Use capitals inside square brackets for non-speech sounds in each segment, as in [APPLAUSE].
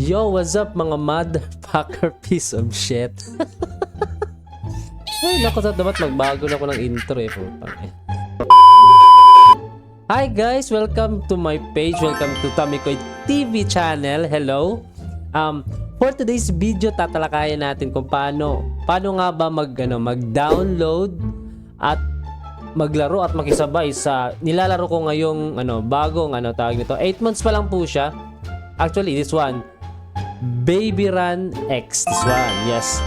Yo, what's up mga motherfucker [LAUGHS] piece of shit? [LAUGHS] Ay, naku, dapat magbago na ako ng intro eh. Putang. Hi guys, welcome to my page. Welcome to Tamikoy TV channel. Hello. Um, for today's video, tatalakayan natin kung paano paano nga ba mag ano, mag-download at maglaro at makisabay sa nilalaro ko ngayong ano, bagong ano tawag nito. 8 months pa lang po siya. Actually, this one Baby Run X. This one, yes.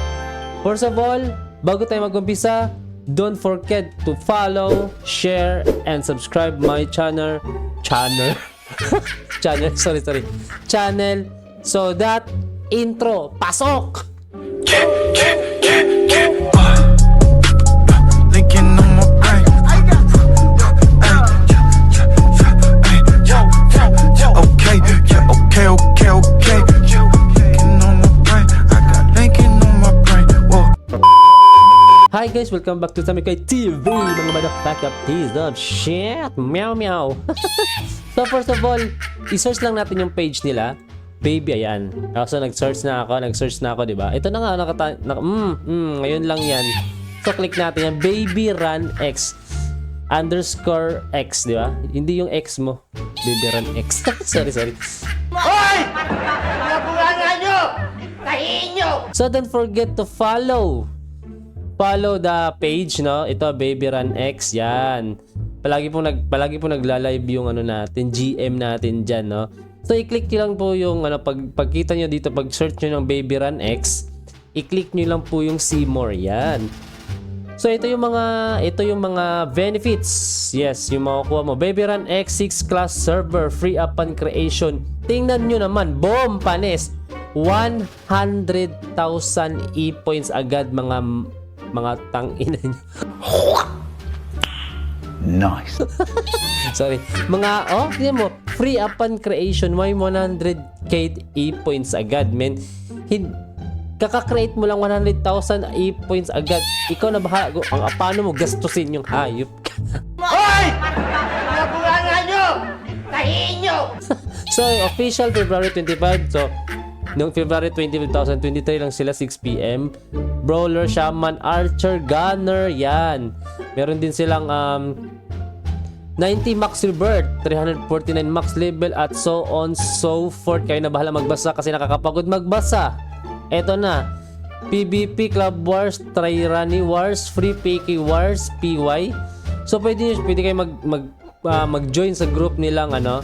First of all, bago tayo mag-umpisa, don't forget to follow, share, and subscribe my channel. Channel. [LAUGHS] channel, sorry, sorry. Channel. So that intro, pasok! Hi guys, welcome back to Samikoy TV, mga motherfucker piece of shit. Meow meow. [LAUGHS] so first of all, i-search lang natin yung page nila. Baby, ayan. Ah, So nag-search na ako, nag-search na ako, di ba? Ito na nga, nakata... Na, mm, mm, ngayon lang yan. So click natin yan, Baby Run X underscore X, di ba? Hindi yung X mo. Baby Run X. [LAUGHS] sorry, sorry. Hoy! Pinabunga nyo! Tahiin nyo! So don't forget to follow. Follow the page, no? Ito Baby Run X, 'yan. Palagi po nag palagi po nagla-live yung ano natin, GM natin diyan, no? So i-click niyo lang po yung ano pag pagkita niyo dito pag search niyo ng Baby Run X, i-click niyo lang po yung see more, 'yan. So ito yung mga ito yung mga benefits. Yes, yung makukuha mo. Baby Run X6 class server free upon creation. Tingnan nyo naman, boom, panis. 100,000 e-points agad mga mga tangina nyo. [LAUGHS] Nice. [LAUGHS] Sorry. Mga, oh, tingnan mo, free upon creation, may 100k e-points agad, men. Hin kaka-create mo lang 100,000 e-points agad. Ikaw na bahala. Ang paano mo gastusin yung hayop ka? Hoy! Pinabunga nyo! Tahiin nyo! [LAUGHS] So, official February 25. So, noong February 20, 2023 lang sila 6pm. Brawler, Shaman, Archer, Gunner, yan. Meron din silang um, 90 max silver, 349 max level at so on so forth. Kayo na bahala magbasa kasi nakakapagod magbasa. Eto na. PvP Club Wars, Trirani Wars, Free PK Wars, PY. So pwede pwede kayo mag mag ah, mag-join sa group nilang ano,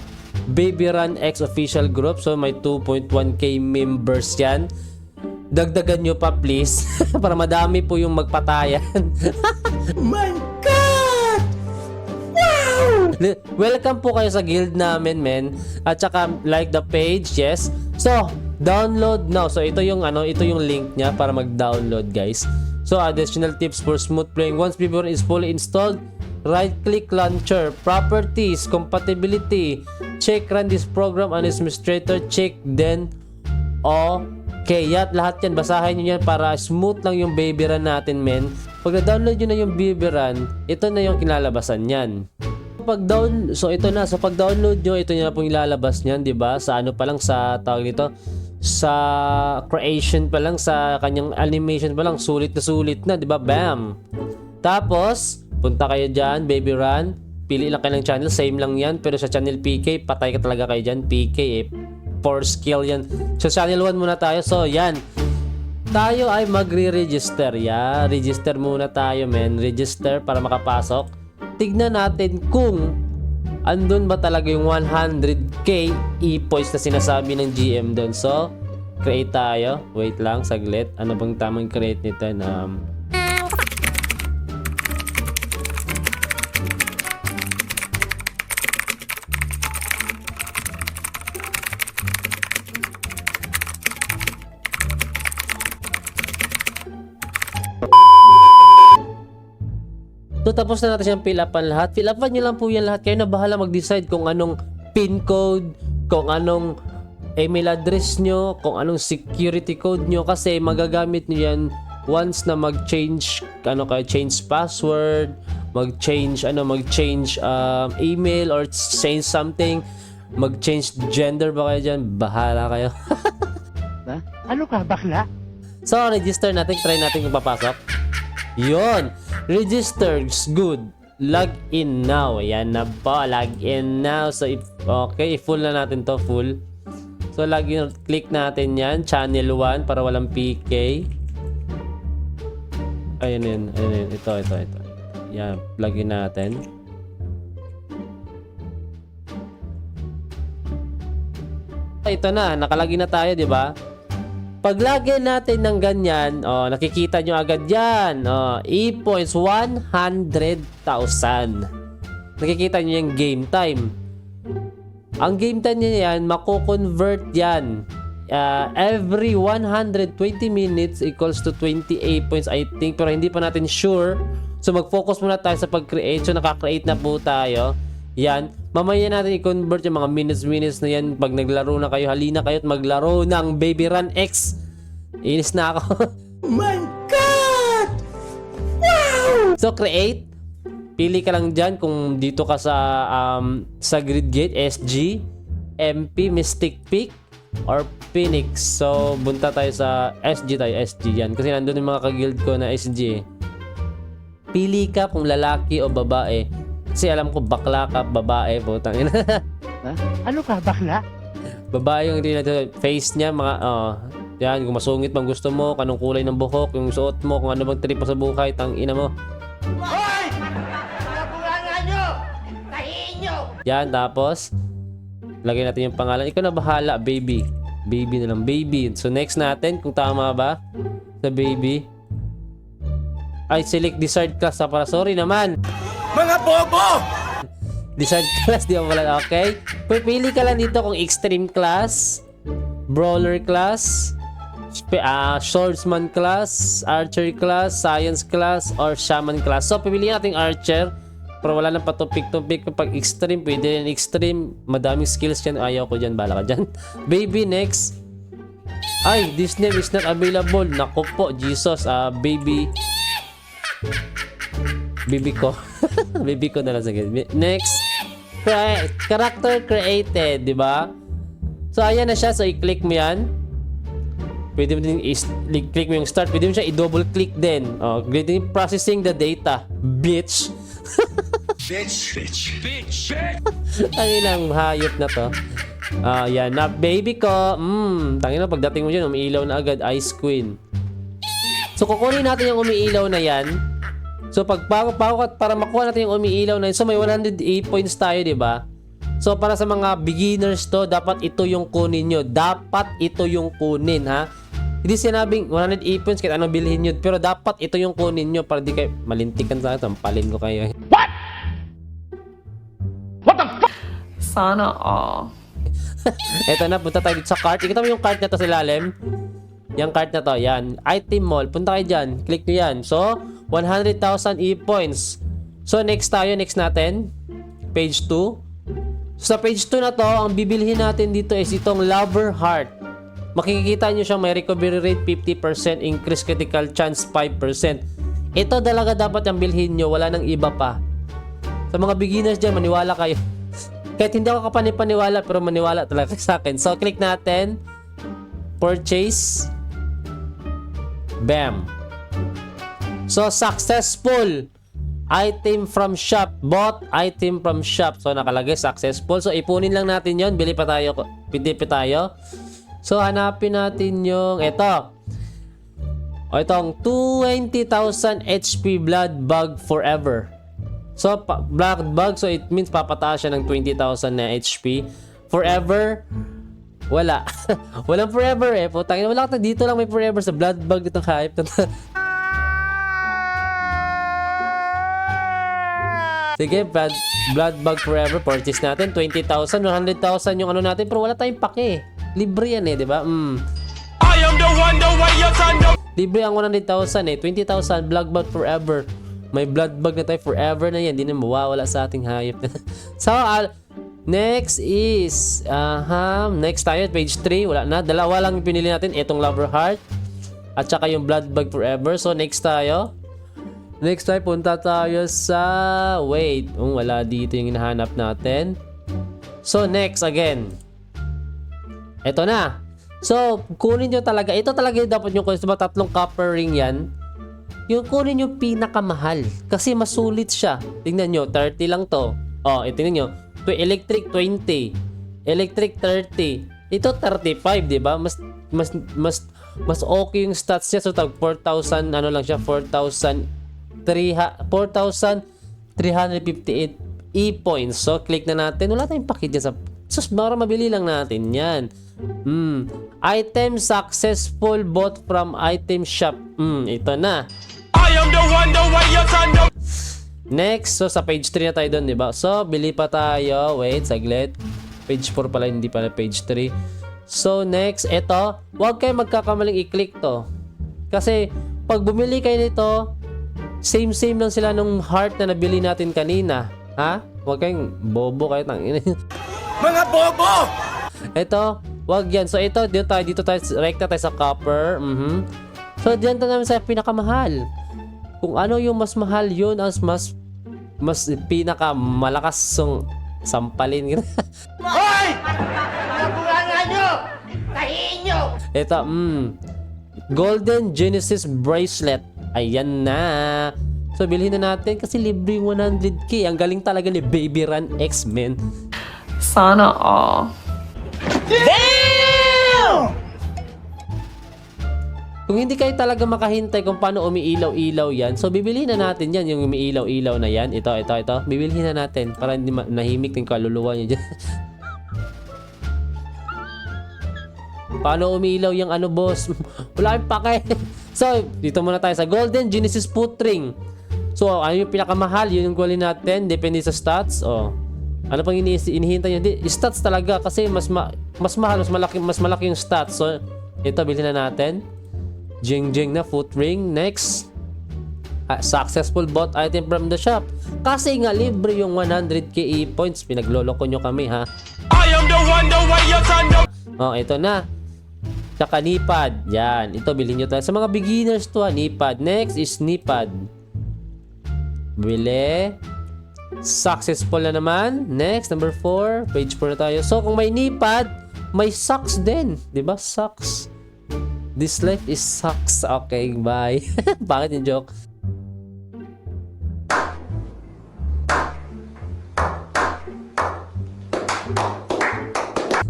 Baby Run X official group. So may 2.1k members 'yan. Dagdagan nyo pa please [LAUGHS] para madami po yung magpatayan. [LAUGHS] My God! Welcome po kayo sa guild namin, men. At saka like the page, yes. So, download now. So, ito yung ano, ito yung link niya para mag-download, guys. So, additional tips for smooth playing. Once Biborn is fully installed, right-click launcher, properties, compatibility, check run this program administrator, check then Okay, yat lahat yan, basahin nyo yan para smooth lang yung baby run natin, men. Pag na-download nyo na yung baby run, ito na yung kinalabasan yan. Pag down, so ito na, so pag download nyo, ito na pong ilalabas niyan, 'di ba? Sa ano pa lang sa tawag nito, sa creation pa lang sa kanyang animation pa lang sulit na sulit na, 'di ba? Bam. Tapos, punta kayo diyan, baby run. Pili lang kayo ng channel, same lang 'yan, pero sa channel PK, patay ka talaga kayo diyan, PK eh. For skill 'yan. So channel 1 muna tayo. So, 'yan. Tayo ay magre-register, ya. Register muna tayo, men. Register para makapasok tignan natin kung andun ba talaga yung 100k e-points na sinasabi ng GM doon. So, create tayo. Wait lang, saglit. Ano bang tamang create nito? Um, So tapos na natin siyang fill upan lahat. Fill upan nyo lang po yan lahat. Kayo na bahala mag-decide kung anong pin code, kung anong email address nyo, kung anong security code nyo kasi magagamit nyo yan once na mag-change ano kayo change password, mag-change ano mag-change um, email or change something, mag-change gender ba kayo diyan? Bahala kayo. [LAUGHS] Ano ka, bakla? So, register natin. Try natin kung papasok. Yun. Register. Good. Log in now. Yan na po. Log in now. So, if, okay. Full na natin to. Full. So, login. Click natin yan. Channel 1 para walang PK. Ayun yun. Ayun yun. Ito, ito, ito. Yan. Login natin. Ito na. Nakalagin na tayo, di ba? Pag lagyan natin ng ganyan, oh, nakikita nyo agad yan. Oh, e-points 100,000. Nakikita nyo yung game time. Ang game time niya yan, mako-convert yan. Ah, every 120 minutes equals to 28 points, I think. Pero hindi pa natin sure. So, mag-focus muna tayo sa pag-create. So, nakakreate na po tayo. Yan. Mamaya natin i-convert yung mga minutes-minutes na yan. Pag naglaro na kayo, halina kayo at maglaro ng Baby Run X. Inis na ako. [LAUGHS] My God! So create. Pili ka lang diyan kung dito ka sa um, sa grid gate SG, MP Mystic Peak or Phoenix. So bunta tayo sa SG tayo SG yan kasi nandoon yung mga ka-guild ko na SG. eh. Pili ka kung lalaki o babae. Kasi alam ko bakla ka, babae, putang ina. Ha? Ano ka, bakla? babae yung hindi natin face niya, mga oh, yan, kung masungit bang gusto mo, kanong kulay ng buhok, yung suot mo, kung ano bang trip mo sa buhay, tang ina mo. Hoy! Bunganga nyo! Tahiin nyo! Yan, tapos, lagay natin yung pangalan. Ikaw na bahala, baby. Baby na lang, baby. So, next natin, kung tama ba, sa baby. Ay, select desired class na para. Sorry naman. Mga bobo! Desired class, di ba pala? Okay. Pipili ka lang dito kung extreme class, brawler class, ah, swordsman class, archery class, science class, or shaman class. So, pipiliin natin archer. Pero wala nang patupik-tupik kapag extreme. Pwede rin extreme. Madaming skills yan. Ayaw ko dyan. Bala ka dyan. [LAUGHS] Baby, next. Ay, this name is not available. Naku po, Jesus. Ah, baby. Baby ko. [LAUGHS] baby ko na lang. Sige. Next. Cre- character created, di ba? So, ayan na siya. So, i-click mo yan. Pwede mo din i-click mo yung start. Pwede mo siya i-double click din. Oh, pwede processing the data. Bitch. [LAUGHS] Bitch, bitch, bitch, [LAUGHS] Ang ilang hayop na to. Ah, yan. Na baby ko. Mm, tangina pagdating mo dyan, umiilaw na agad. Ice Queen. So, kukunin natin yung umiilaw na yan. So, pag bago, bago, para makuha natin yung umiilaw na yan, so may 108 points tayo, di ba? So, para sa mga beginners to, dapat ito yung kunin nyo. Dapat ito yung kunin, ha? Hindi sinabing 108 points kahit ano bilhin nyo. Pero dapat ito yung kunin nyo para di kayo malintikan sa akin. Tampalin ko kayo. Sana all. [LAUGHS] Eto na, punta tayo dito sa cart. Ikita mo yung cart na to sa ilalim. Yung cart na to, yan. Item mall. Punta kayo dyan. Click nyo yan. So, 100,000 e-points. So, next tayo. Next natin. Page 2. Sa page 2 na to, ang bibilhin natin dito is itong Lover Heart. Makikita nyo siya may recovery rate 50%, increase critical chance 5%. Ito talaga dapat ang bilhin nyo, wala nang iba pa. Sa mga beginners dyan, maniwala kayo. [LAUGHS] Kahit hindi ako kapanipaniwala, pero maniwala talaga sa akin. So, click natin. Purchase. Bam. So, successful. Item from shop. Bought item from shop. So, nakalagay successful. So, ipunin lang natin yon Bili pa tayo. Bili pa tayo. So, hanapin natin yung ito. O, itong 20,000 HP Blood Bug Forever. So, Black Bug, so it means papataas siya ng 20,000 na HP. Forever, wala. [LAUGHS] Walang forever eh. Putang ina, wala ka dito lang may forever sa Blood Bug itong hype. [LAUGHS] Sige, blood, blood bug forever. Purchase natin. 20,000, 100,000 yung ano natin. Pero wala tayong pake. Libre yan eh, di ba? Mm. I am the one, the way you turn the Libre ang 100,000 eh. 20,000 blood bug forever. May blood bug na tayo forever na yan. Hindi na mawawala sa ating hayop. [LAUGHS] so, al- next is, aha, next tayo, page 3. Wala na. Dalawa lang yung pinili natin. Itong lover heart. At saka yung blood bug forever. So, next tayo. Next tayo, punta tayo sa... Wait, um, wala dito yung hinahanap natin. So, next again. Ito na. So, kunin nyo talaga. Ito talaga yung dapat yung kunin. Diba tatlong copper ring yan? Yung kunin yung pinakamahal. Kasi masulit siya. Tingnan nyo, 30 lang to. Oh, eh, tingnan nyo. Electric 20. Electric 30. Ito 35, di ba? Mas, mas, mas, mas okay yung stats niya. So, tag 4,000, ano lang siya, 4,000, 4,358 e-points. So, click na natin. Wala tayong pakit dyan sa... Sus, para mabili lang natin yan. Hmm. Item successful bought from item shop. Hmm, ito na. I am the one, the way you turn the Next, so sa page 3 na tayo doon, di ba? So, bili pa tayo. Wait, saglit. Page 4 pala, hindi pala page 3. So, next, ito. Huwag kayo magkakamaling i-click to. Kasi, pag bumili kayo nito, same-same lang sila nung heart na nabili natin kanina. Ha? Huwag kayong bobo kayo. Tangina. [LAUGHS] Mga bobo! ito, wag yan. So, ito, dito tayo, dito tayo, rekta tayo sa copper. Mhm. So, diyan tayo namin sa pinakamahal. Kung ano yung mas mahal, yun ang mas mas pinaka malakas yung sampalin. [LAUGHS] Hoy! Bunganga nyo? Tahiin nyo! ito, mm, Golden Genesis Bracelet. Ayan na. So, bilhin na natin kasi libre yung 100k. Ang galing talaga ni Baby Run X-Men. Sana all. Kung hindi kayo talaga makahintay kung paano umiilaw-ilaw yan, so bibilihin na natin yan, yung umiilaw-ilaw na yan. Ito, ito, ito. Bibilihin na natin para hindi ma- nahimik yung kaluluwa niya dyan. [LAUGHS] paano umiilaw yung ano, boss? [LAUGHS] Wala kang pake. [LAUGHS] so, dito muna tayo sa Golden Genesis Foot Ring. So, ano yung pinakamahal? Yun yung kunin natin. Depende sa stats. Oh. Ano pang ini inihintay nyo? Di, stats talaga kasi mas ma- mas mahal, mas malaki, mas malaki yung stats. So, ito, bilhin na natin. Jing Jing na foot ring. Next. Ah, successful bought item from the shop. Kasi nga libre yung 100k e-points. Pinagloloko nyo kami ha. I am the one, the way you turn the Oh, ito na. Tsaka nipad. Yan. Ito, bilhin nyo tayo. Sa mga beginners to ha, nipad. Next is nipad. Bili. Successful na naman. Next, number 4. Page 4 na tayo. So, kung may nipad, may socks din. 'Di ba Socks. This life is sucks. Okay, bye. [LAUGHS] Bakit yung joke?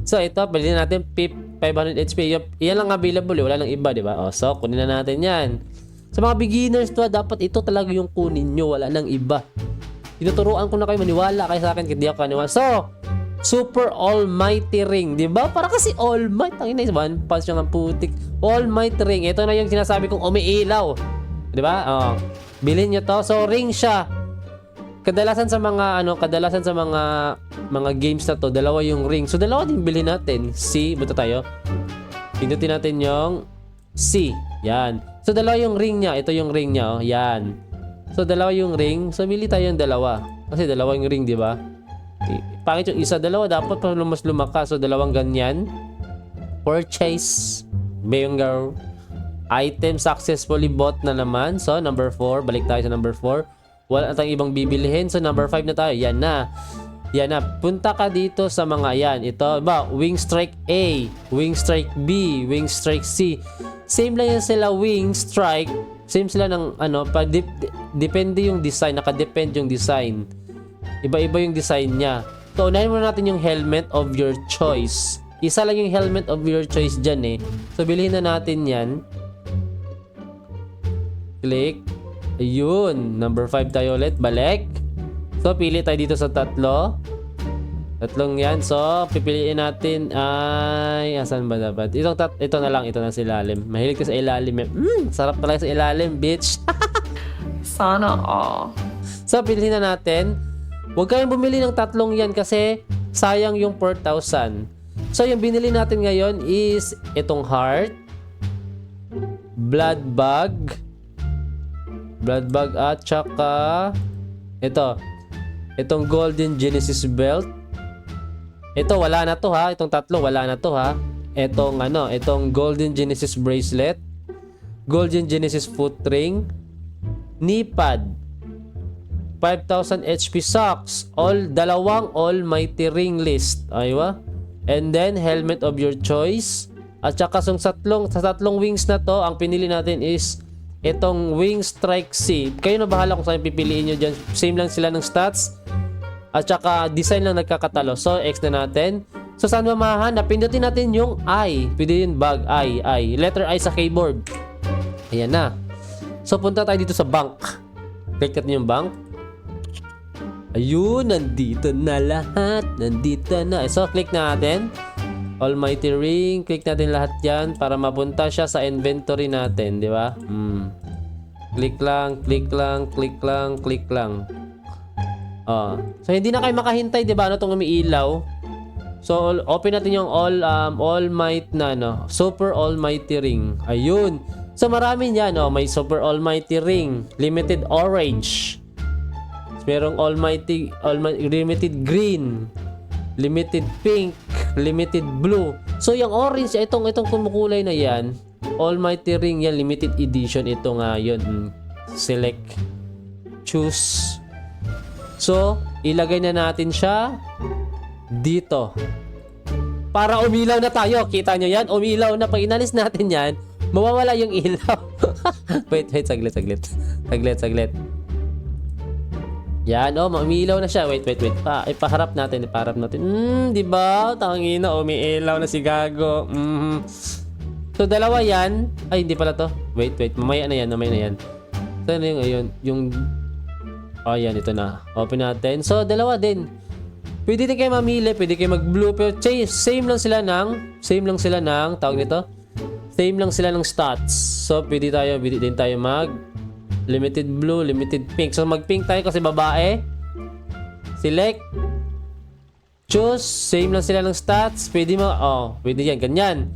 So ito, pwede natin PIP 500 HP. Yan, lang available eh. Wala nang iba, di ba? O, so, kunin na natin yan. Sa mga beginners to, ah, dapat ito talaga yung kunin nyo. Wala nang iba. Tinuturuan ko na kayo maniwala kayo sa akin. Hindi ako kaniwala. So, Super Almighty Ring. Di ba? Para kasi All Might. Ang ina, one punch yung putik. Almighty Ring. Ito na yung sinasabi kong umiilaw. Di ba? Oh. Bilhin nyo to. So, ring siya kadalasan sa mga ano, kadalasan sa mga mga games na to, dalawa yung ring. So dalawa din bilhin natin. C, buto tayo. Pindutin natin yung C. Yan. So dalawa yung ring niya. Ito yung ring niya, oh. Yan. So dalawa yung ring. So bili tayo yung dalawa. Kasi dalawa yung ring, di ba? Pangit yung isa, dalawa dapat pa mas lumaka. So dalawang ganyan. Purchase. Banger. Item successfully bought na naman. So number 4, balik tayo sa number 4 wala tayong ibang bibilihin. So, number 5 na tayo. Yan na. Yan na. Punta ka dito sa mga yan. Ito, ba, Wing Strike A, Wing Strike B, Wing Strike C. Same lang yan sila Wing Strike. Same sila ng ano, pa, dip, depende yung design. Naka-depend yung design. Iba-iba yung design niya. So, unahin muna natin yung helmet of your choice. Isa lang yung helmet of your choice dyan eh. So, bilhin na natin yan. Click. Ayun. Number 5 tayo ulit. Balik. So, pili tayo dito sa tatlo. Tatlong yan. So, pipiliin natin ay... Asan ba dapat? Itong tat ito na lang. Ito na sa ilalim. Mahilig ka sa ilalim. eh. Mm, sarap talaga sa ilalim, bitch. [LAUGHS] Sana all. so, piliin na natin. Huwag kayong bumili ng tatlong yan kasi sayang yung 4,000. So, yung binili natin ngayon is itong heart, blood bag, blood bag at saka ito, itong golden genesis belt. Ito, wala na to ha. Itong tatlo, wala na to ha. Itong ano, itong golden genesis bracelet, golden genesis foot ring, knee pad, 5,000 HP socks, all dalawang almighty ring list. Aywa. And then helmet of your choice, At saka sa tatlong, sa tatlong wings na to, ang pinili natin is itong Wing Strike C. Kayo na bahala kung saan pipiliin nyo dyan. Same lang sila ng stats. At saka design lang nagkakatalo. So, X na natin. So, saan ba mahanap? Pindutin natin yung I. Pwede yun bag, I, I. Letter I sa keyboard. Ayan na. So, punta tayo dito sa bank. Click natin yung bank. Ayun, nandito na lahat. Nandito na. So, click natin. Almighty Ring. Click natin lahat yan para mapunta siya sa inventory natin. Di ba? Hmm. Click lang, click lang, click lang, click lang. Oh. So, hindi na kayo makahintay, di ba? Ano itong umiilaw? So, open natin yung all, um, all might na, no? Super Almighty Ring. Ayun. So, marami niyan, no? May Super Almighty Ring. Limited Orange. Merong Almighty, Almighty Limited Green. Limited Pink. Limited Blue. So, yung orange, itong, itong kumukulay na yan, Almighty Ring yan, limited edition. Ito nga yun. Mm. Select. Choose. So, ilagay na natin siya dito. Para umilaw na tayo. Kita nyo yan? Umilaw na. Pag inalis natin yan, mawawala yung ilaw. [LAUGHS] wait, wait. Saglit, saglit. Saglit, saglit. Yan, oh, umiilaw na siya. Wait, wait, wait. Pa, ipaharap natin, ipaharap natin. Hmm, di ba? Tangina, umiilaw na si Gago. Mhm. So, dalawa yan. Ay, hindi pala to. Wait, wait. Mamaya na yan, mamaya na yan. So, ano yung, ayun, yung... Oh, yan, ito na. Open natin. So, dalawa din. Pwede din kayo mamili, pwede kayo mag-blue, pero same lang sila ng, same lang sila ng, tawag nito, same lang sila ng stats. So, pwede tayo, pwede din tayo mag limited blue, limited pink. So, mag-pink tayo kasi babae. Select. Choose. Same lang sila ng stats. Pwede mo, oh, pwede yan, ganyan.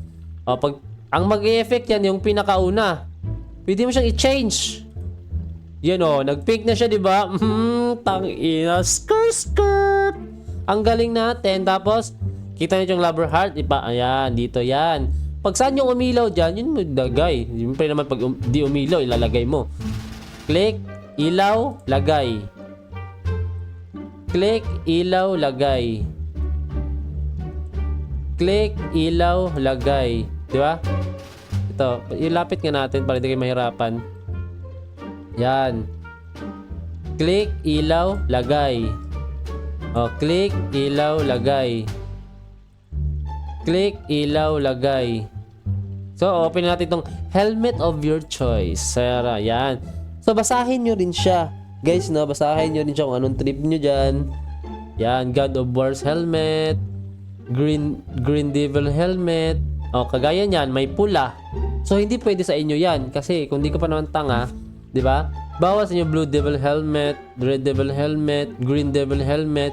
Oh, pag, ang mag-effect yan, yung pinakauna. Pwede mo siyang i-change. Yan o, nag-pink na siya, di ba? Hmm, tang ina. Skirt, skirt. Ang galing natin. Tapos, kita niyo yung lover heart. Ipa, ayan, dito yan. Pag saan yung umilaw dyan, yun mo lagay. Siyempre naman pag um- di umilaw, ilalagay mo. Click, ilaw, lagay. Click, ilaw, lagay. Click, ilaw, lagay. Di ba? Ito, ilapit nga natin para hindi kayo mahirapan. Yan. Click, ilaw, lagay. O, click, ilaw, lagay. Click, ilaw, lagay. So, open natin itong helmet of your choice. Sara, yan. So, basahin nyo rin siya. Guys, no, basahin nyo rin siya kung anong trip nyo dyan. Yan, God of War's helmet. Green, Green Devil helmet. O, kagaya niyan, may pula. So, hindi pwede sa inyo yan. Kasi, kung di ka pa naman tanga, di ba? Bawas inyo Blue Devil helmet, Red Devil helmet, Green Devil helmet.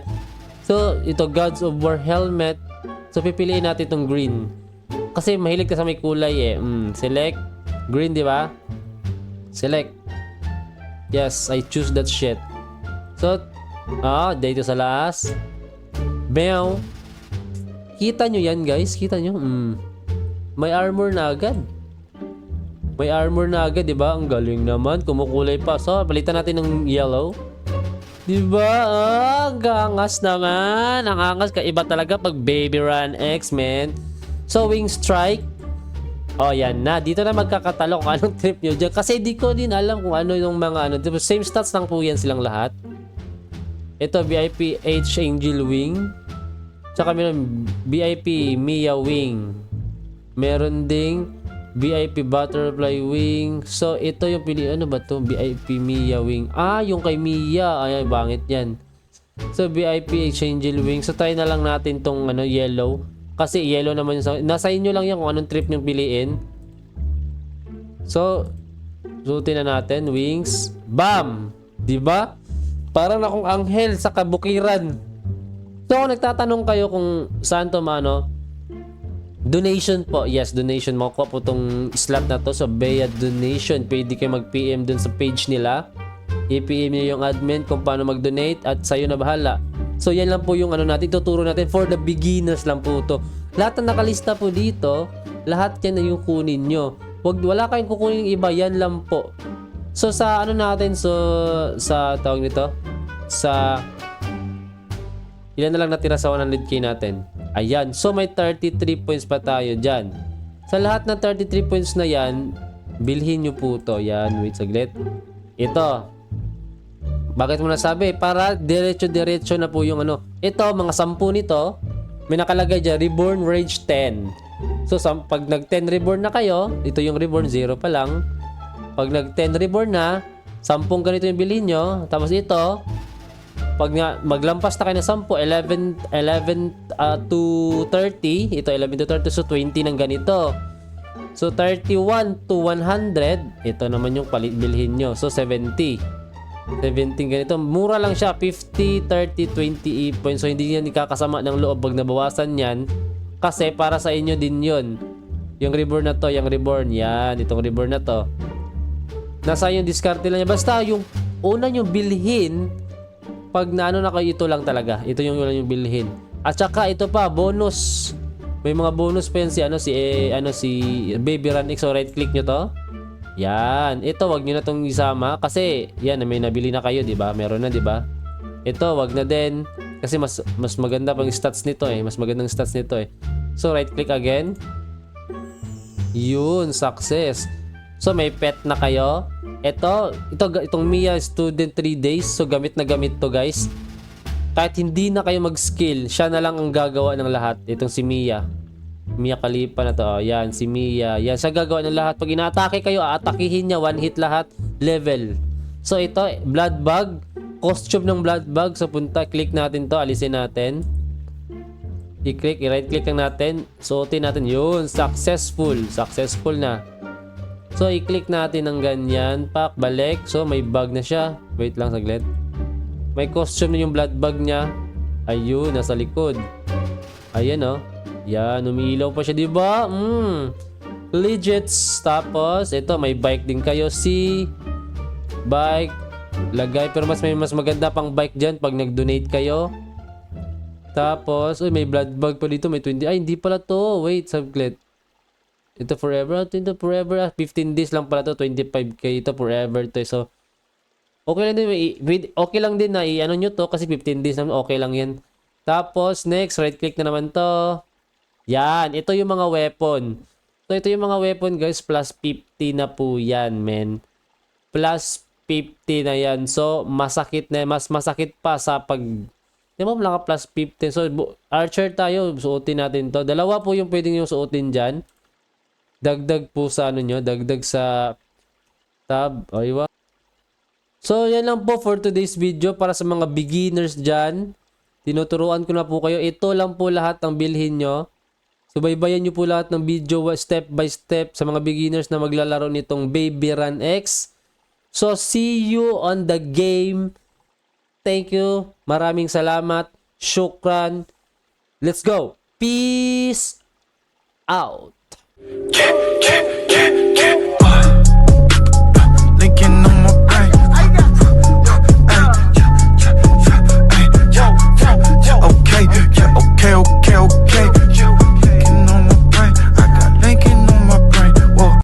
So, ito Gods of War helmet. So, pipiliin natin itong green. Kasi mahilig ka sa may kulay eh. Mm, select. Green, di ba? Select. Yes, I choose that shit. So, ah, dito sa last. Meow. Kita nyo yan, guys? Kita nyo? Mm. May armor na agad. May armor na agad, di ba? Ang galing naman. Kumukulay pa. So, palitan natin ng yellow. Di ba? Ah, ang naman. Ang angas. Kaiba talaga pag Baby Run X, man. So, Wing Strike. Oh, yan na. Dito na magkakatalo kung anong trip nyo dyan. Kasi di ko din alam kung ano yung mga ano. Diba, Same stats lang po yan silang lahat. Ito, VIP H Angel Wing. Tsaka meron VIP Mia Wing. Meron ding VIP Butterfly Wing. So, ito yung pili... Ano ba to? VIP Mia Wing. Ah, yung kay Mia. Ay, bangit yan. So, VIP Angel Wing. So, try na lang natin tong ano, yellow. Kasi yellow naman yung sa... Nasa inyo lang yan kung anong trip nyo piliin. So, suotin na natin. Wings. Bam! Di ba? Parang akong anghel sa kabukiran. So, kung nagtatanong kayo kung saan to mano, donation po. Yes, donation. Makukuha po tong slot na to. So, Bea Donation. Pwede kayo mag-PM dun sa page nila. I-PM nyo yung admin kung paano mag-donate at sa'yo na bahala. So, yan lang po yung ano natin. Tuturo natin for the beginners lang po to. Lahat na nakalista po dito, lahat yan na yung kunin nyo. Wag, wala kayong kukunin iba, yan lang po. So, sa ano natin, so, sa tawag nito, sa Ilan na lang natira sa 100k natin? Ayan. So, may 33 points pa tayo dyan. Sa lahat ng 33 points na yan, bilhin nyo po to. Yan, wait saglit. Ito. Bakit mo nasabi? Para diretso-diretso na po yung ano. Ito, mga sampu nito, may nakalagay dyan, Reborn Rage 10. So, sam- pag nag-10 reborn na kayo, ito yung reborn, 0 pa lang. Pag nag-10 reborn na, 10 ganito yung bilhin nyo. Tapos ito, pag nga maglampas na kayo ng 10, 11, 11 uh, to 30, ito 11 to 30, so 20 ng ganito. So 31 to 100, ito naman yung palit bilhin nyo. So 70. 17 ganito. Mura lang siya. 50, 30, 20 points. So hindi yan ikakasama ng loob pag nabawasan yan. Kasi para sa inyo din yun. Yung reborn na to, yung reborn. Yan, itong reborn na to. Nasa yung discard lang niya. Basta yung una yung bilhin, pag naano na kayo, ito lang talaga. Ito yung yung bilhin. At saka ito pa, bonus. May mga bonus pa yan si ano si eh, ano si Baby Run X so right click nyo to. Yan, ito wag niyo na tong isama kasi yan may nabili na kayo, 'di ba? Meron na, 'di ba? Ito wag na din kasi mas mas maganda pang stats nito eh, mas magandang stats nito eh. So right click again. Yun, success. So may pet na kayo. Ito, ito itong Mia student 3 days. So gamit na gamit to, guys. Kahit hindi na kayo mag-skill, siya na lang ang gagawa ng lahat. Itong si Mia. Mia Khalifa na to. Oh, yan, si Mia. Yan, siya gagawa ng lahat. Pag inaatake kayo, aatakihin niya. One hit lahat. Level. So, ito, blood bag. Costume ng blood bag. So, punta, click natin to. Alisin natin. I-click, i-right click lang natin. Suotin natin. Yun, successful. Successful na. So, i-click natin ng ganyan. Pak, balik. So, may bag na siya. Wait lang saglit. May costume na yung blood bag niya. Ayun, nasa likod. Ayan oh. Yan, umiilaw pa siya, di ba? Mm. Legits. Tapos, ito, may bike din kayo. Si bike. Lagay. Pero mas may mas maganda pang bike dyan pag nag-donate kayo. Tapos, uy, may blood bag pa dito. May 20. Ay, hindi pala to. Wait, saglit. Ito forever. Ito forever. ah. 15 days lang pala to. 25k. Ito forever to. So, Okay lang din, okay lang din na i-ano nyo to kasi 15 days naman, okay lang yan. Tapos, next, right click na naman to. Yan, ito yung mga weapon. So, ito yung mga weapon guys, plus 50 na po yan, men. Plus 50 na yan. So, masakit na, mas masakit pa sa pag... Di ba, lang plus 50. So, archer tayo, suotin natin to. Dalawa po yung pwedeng yung suotin dyan. Dagdag po sa ano nyo, dagdag sa tab. O, iwa. So, yan lang po for today's video para sa mga beginners dyan. Tinuturuan ko na po kayo. Ito lang po lahat ng bilhin nyo. Subaybayan nyo po lahat ng video step by step sa mga beginners na maglalaro nitong Baby Run X. So, see you on the game. Thank you. Maraming salamat. Shukran. Let's go. Peace out. okay, okay, okay.